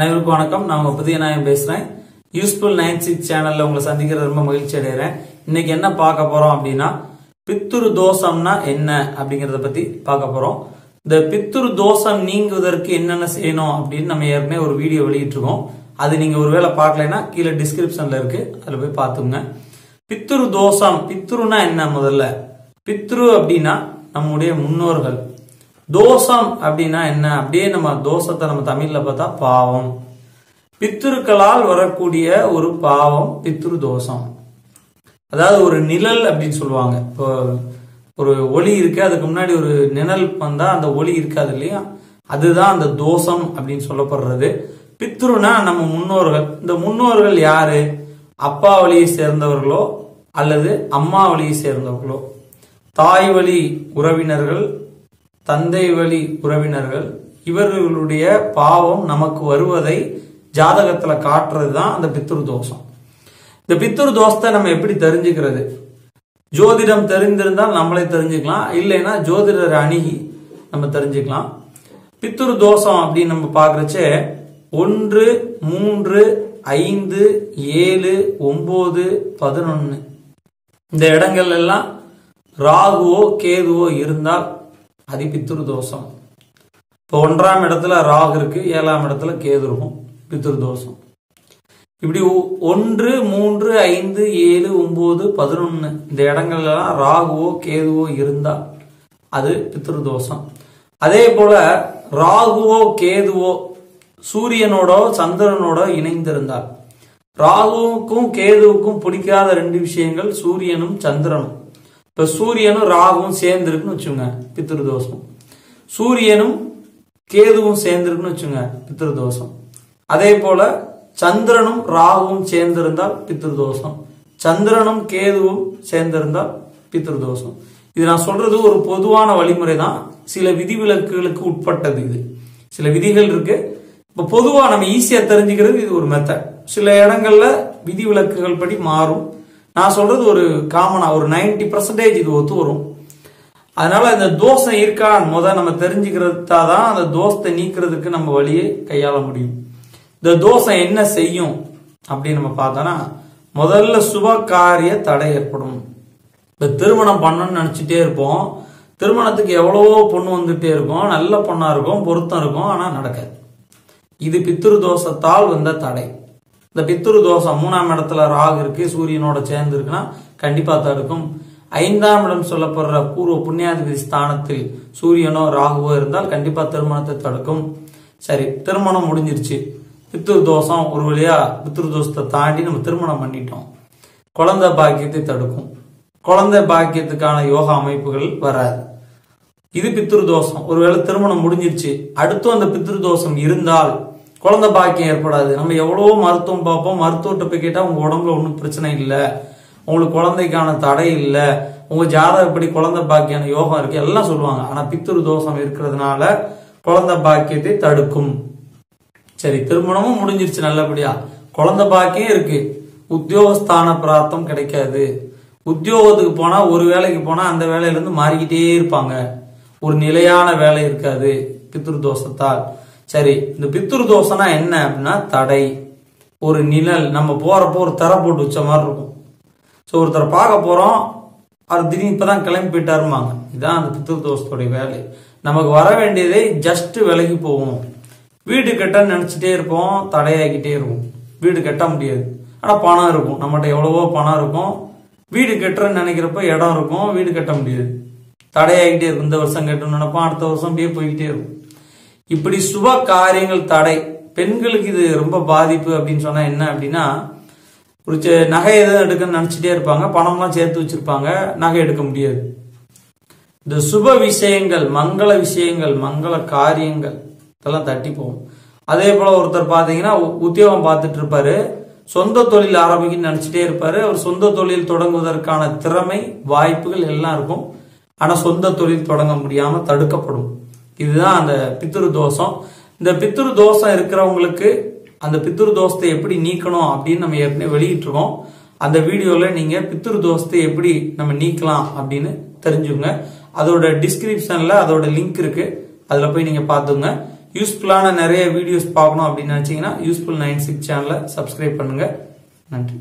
அனைவருக்கும் வணக்கம். நான் உங்க புதிய நாயம் பேசுறேன். யூஸ்ஃபுல் நைன் சிக்ஸ் சேனல்ல உங்களை சந்திக்கிறது ரொம்ப மகிழ்ச்சி அடைகிறேன். இன்னைக்கு என்ன பார்க்க போறோம் அப்படின்னா பித்துரு தோஷம்னா என்ன அப்படிங்கறத பத்தி பார்க்க போறோம். இந்த பித்துரு தோஷம் நீங்குவதற்கு என்னென்ன செய்யணும் அப்படின்னு நம்ம ஏற்கனவே ஒரு வீடியோ வெளியிட்டிருக்கோம். அது நீங்க ஒருவேளை பார்க்கலைன்னா கீழே டிஸ்கிரிப்ஷன்ல இருக்கு. அதுல போய் பார்த்துங்க பித்துரு தோஷம் பித்துருனா என்ன முதல்ல? பித்ரு அப்படின்னா நம்முடைய முன்னோர்கள். தோஷம் அப்படின்னா என்ன? அப்படியே நம்ம தோஷத்தை நம்ம தமிழ்ல பார்த்தா பாவம். பித்திருக்களால் வரக்கூடிய ஒரு பாவம் பித்ரு தோஷம். அதாவது ஒரு நிழல் அப்படின்னு சொல்லுவாங்க. இப்போ ஒரு ஒளி இருக்கு அதுக்கு முன்னாடி ஒரு நிழல் வந்தா அந்த ஒளி இருக்காது இல்லையா? அதுதான் அந்த தோஷம் அப்படின்னு சொல்லப்படுறது. பித்ருனா நம்ம முன்னோர்கள். இந்த முன்னோர்கள் யாரு? அப்பா வழியை சேர்ந்தவர்களோ அல்லது அம்மா வழியை சேர்ந்தவர்களோ? தாய் வழி உறவினர்கள் தந்தை வழி உறவினர்கள் இவர்களுடைய பாவம் நமக்கு வருவதை ஜாதகத்துல காட்டுறது தான் அந்த பித்ரு தோஷம். இந்த பித்ரு தோஷத்தை நம்ம எப்படி தெரிஞ்சுக்கிறது? ஜோதிடம் தெரிந்திருந்தால் நம்மளே தெரிஞ்சுக்கலாம். இல்லைன்னா ஜோதிடர் அணுகி நம்ம தெரிஞ்சுக்கலாம். பித்ரு தோஷம் அப்படின்னு நம்ம பார்க்கறச்சே ஒன்று மூன்று ஐந்து ஏழு ஒன்பது பதினொன்னு. இந்த இடங்கள் எல்லாம் ராகுவோ கேதுவோ இருந்தால் அது பித்ரு தோஷம் இப்போ ஒன்றாம் இடத்துல ராகு இருக்கு ஏழாம் இடத்துல கேது இருக்கும் பித்ரு தோஷம் இப்படி ஒ- ஒன்று மூன்று ஐந்து ஏழு ஒன்பது பதினொன்னு இந்த இடங்கள்லாம் ராகுவோ கேதுவோ இருந்தா அது பித்ரு தோஷம் அதே போல ராகுவோ கேதுவோ சூரியனோட சந்திரனோட இணைந்திருந்தார் ராகுவுக்கும் கேதுவுக்கும் பிடிக்காத ரெண்டு விஷயங்கள் சூரியனும் சந்திரனும். இப்ப சூரியனும் ராகுவும் சேர்ந்துருக்குன்னு வச்சுங்க பித்திருதோஷம் சூரியனும் கேதுவும் சேர்ந்திருக்குன்னு வச்சுங்க பித்திருதோஷம் அதே போல சந்திரனும் ராகுவும் சேர்ந்திருந்தால் பித்திருதோஷம் சந்திரனும் கேதுவும் சேர்ந்திருந்தால் பித்திருதோஷம் இது நான் சொல்றது ஒரு பொதுவான வழிமுறை தான். சில விதிவிலக்குகளுக்கு உட்பட்டது இது. சில விதிகள் இருக்கு. இப்ப பொதுவா நம்ம ஈஸியா தெரிஞ்சுக்கிறது இது ஒரு மெத்தட் சில இடங்கள்ல விதிவிலக்குகள் படி மாறும். நான் சொல்றது ஒரு காமனா ஒரு 90% பர்சன்டேஜ் இது ஒத்து வரும். அதனால இந்த தோஷம் இருக்கான்னு முத நம்ம தெரிஞ்சுக்கிறதா தான் அந்த தோஷத்தை நீக்கிறதுக்கு நம்ம வழியை கையாள முடியும். இந்த தோஷம் என்ன செய்யும் அப்படின்னு நம்ம பார்த்தோம்னா முதல்ல சுப காரிய தடை ஏற்படும். இந்த திருமணம் பண்ணணும்னு நினைச்சிட்டே இருப்போம். திருமணத்துக்கு எவ்வளவோ பொண்ணு வந்துட்டே இருக்கும். நல்ல பொண்ணா இருக்கும் பொருத்தம் இருக்கும் ஆனா நடக்காது. இது பித்திரு தோஷத்தால் வந்த தடை. இந்த பித்துரு தோஷம் மூணாம் இடத்துல ராகு இருக்கு சூரியனோட சேர்ந்து இருக்குன்னா கண்டிப்பா தடுக்கும். ஐந்தாம் இடம் சொல்லப்படுற பூர்வ புண்ணியாதிபதி ஸ்தானத்தில் சூரியனோ ராகுவோ இருந்தால் கண்டிப்பா திருமணத்தை தடுக்கும். சரி திருமணம் முடிஞ்சிருச்சு. பித்ரு தோஷம் ஒரு வழியா பித்ரு தோஷத்தை தாண்டி நம்ம திருமணம் பண்ணிட்டோம். குழந்தை பாக்கியத்தை தடுக்கும். குழந்தை பாக்கியத்துக்கான யோகா அமைப்புகள் வராது. இது பித்ரு தோஷம். ஒருவேளை திருமணம் முடிஞ்சிருச்சு. அடுத்தும் அந்த பித்ரு தோஷம் இருந்தால் குழந்தை பாக்கியம் ஏற்படாது. நம்ம எவ்வளவோ மருத்துவம் பார்ப்போம். மருத்துவர்கிட்ட போய் கேட்டா உங்க உடம்புல ஒன்றும் பிரச்சனை இல்லை. உங்களுக்கு குழந்தைக்கான தடை இல்லை. உங்க ஜாதகப்படி குழந்தை பாக்கியான யோகம் இருக்கு எல்லாம் சொல்லுவாங்க. ஆனா பித்துரு தோஷம் இருக்கிறதுனால குழந்தை பாக்கியத்தை தடுக்கும். சரி திருமணமும் முடிஞ்சிருச்சு நல்லபடியா. குழந்தை பாக்கியம் இருக்கு. உத்தியோகஸ்தான பிராப்தம் கிடைக்காது. உத்தியோகத்துக்கு போனா ஒரு வேலைக்கு போனா அந்த வேலையில இருந்து மாறிக்கிட்டே இருப்பாங்க. ஒரு நிலையான வேலை இருக்காது. பித்ரு தோஷத்தால். சரி இந்த பித்ரு தோஷம்னா என்ன அப்படின்னா தடை. ஒரு நிழல் நம்ம போறப்போ ஒரு தர போட்டு வச்ச மாதிரி இருக்கும். ஸோ ஒருத்தரை பார்க்க போறோம் அவர் திடீர்னு இப்பதான் கிளம்பி போயிட்டாருமாங்க இதுதான் அந்த பித்ரு தோஷத்துடைய வேலை. நமக்கு வர வேண்டியதை ஜஸ்ட் விலகி போவோம். வீடு கட்டன்னு நினைச்சிட்டே இருப்போம் தடையாகிட்டே இருக்கும். வீடு கட்ட முடியாது. ஆனா பணம் இருக்கும். நம்மகிட்ட எவ்வளவோ பணம் இருக்கும். வீடு கட்டுறேன்னு நினைக்கிறப்ப இடம் இருக்கும் வீடு கட்ட முடியாது. தடையாகிட்டே இருக்கும். இந்த வருஷம் கட்டணும்னு நினைப்போம் அடுத்த வருஷம் அப்படியே போய்கிட்டே இருக்கும். இப்படி சுப காரியங்கள் தடை. பெண்களுக்கு இது ரொம்ப பாதிப்பு அப்படின்னு சொன்னா என்ன அப்படின்னா ஒரு நகை எதுவும் எடுக்கணும்னு நினைச்சிட்டே இருப்பாங்க. பணம்லாம் சேர்த்து வச்சிருப்பாங்க. நகை எடுக்க முடியாது. இந்த சுப விஷயங்கள் மங்கள விஷயங்கள் மங்கள காரியங்கள் இதெல்லாம் தட்டி போகும். அதே போல ஒருத்தர் பாத்தீங்கன்னா உ- உத்தியோகம் பார்த்துட்டு இருப்பாரு. சொந்த தொழில் ஆரம்பிக்கணும்னு நினைச்சிட்டே இருப்பாரு. அவர் சொந்த தொழில் தொடங்குவதற்கான திறமை வாய்ப்புகள் எல்லாம் இருக்கும். ஆனா சொந்த தொழில் தொடங்க முடியாம தடுக்கப்படும். இதுதான் அந்த பித்துரு தோஷம். இந்த பித்துரு தோஷம் இருக்கிறவங்களுக்கு அந்த பித்துரு தோஷத்தை எப்படி நீக்கணும் அப்படின்னு நம்ம ஏற்கனவே வெளியிட்டிருக்கோம். அந்த வீடியோல நீங்க பித்துரு தோஷத்தை எப்படி நம்ம நீக்கலாம் அப்படின்னு தெரிஞ்சுங்க அதோட டிஸ்கிரிப்ஷன்ல அதோட லிங்க் இருக்கு. அதுல போய் நீங்க பாத்துங்க யூஸ்ஃபுல்லான நிறைய வீடியோஸ் பார்க்கணும் அப்படின்னு நினைச்சீங்கன்னா யூஸ்ஃபுல் நைன் சிக்ஸ் சேனலை சப்ஸ்கிரைப் பண்ணுங்க. நன்றி.